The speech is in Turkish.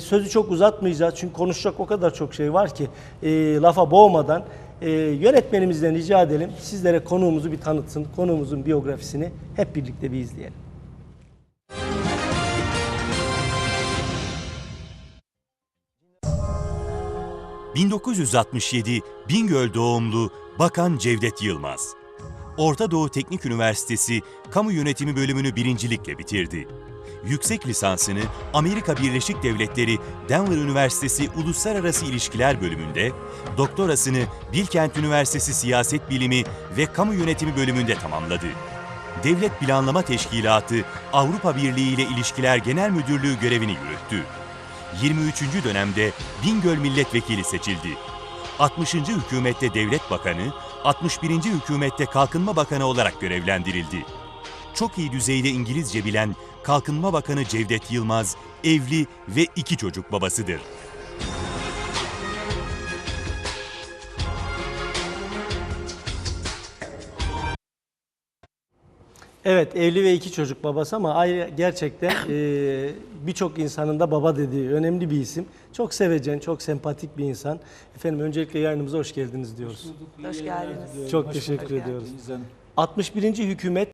Sözü çok uzatmayacağız çünkü konuşacak o kadar çok şey var ki e, lafa boğmadan e, yönetmenimizden rica edelim sizlere konuğumuzu bir tanıtsın. Konuğumuzun biyografisini hep birlikte bir izleyelim. ...1967 Bingöl doğumlu Bakan Cevdet Yılmaz. Orta Doğu Teknik Üniversitesi Kamu Yönetimi bölümünü birincilikle bitirdi. Yüksek lisansını Amerika Birleşik Devletleri Denver Üniversitesi Uluslararası İlişkiler bölümünde, doktorasını Bilkent Üniversitesi Siyaset Bilimi ve Kamu Yönetimi bölümünde tamamladı. Devlet Planlama Teşkilatı Avrupa Birliği ile İlişkiler Genel Müdürlüğü görevini yürüttü. 23. dönemde Bingöl Milletvekili seçildi. 60. hükümette devlet bakanı, 61. hükümette kalkınma bakanı olarak görevlendirildi. Çok iyi düzeyde İngilizce bilen Kalkınma Bakanı Cevdet Yılmaz, evli ve iki çocuk babasıdır. Evet evli ve iki çocuk babası ama ayrı gerçekten e, birçok insanın da baba dediği önemli bir isim. Çok sevecen, çok sempatik bir insan. Efendim öncelikle yayınımıza hoş geldiniz diyoruz. Hoş geldiniz. Çok teşekkür ediyoruz. 61. hükümet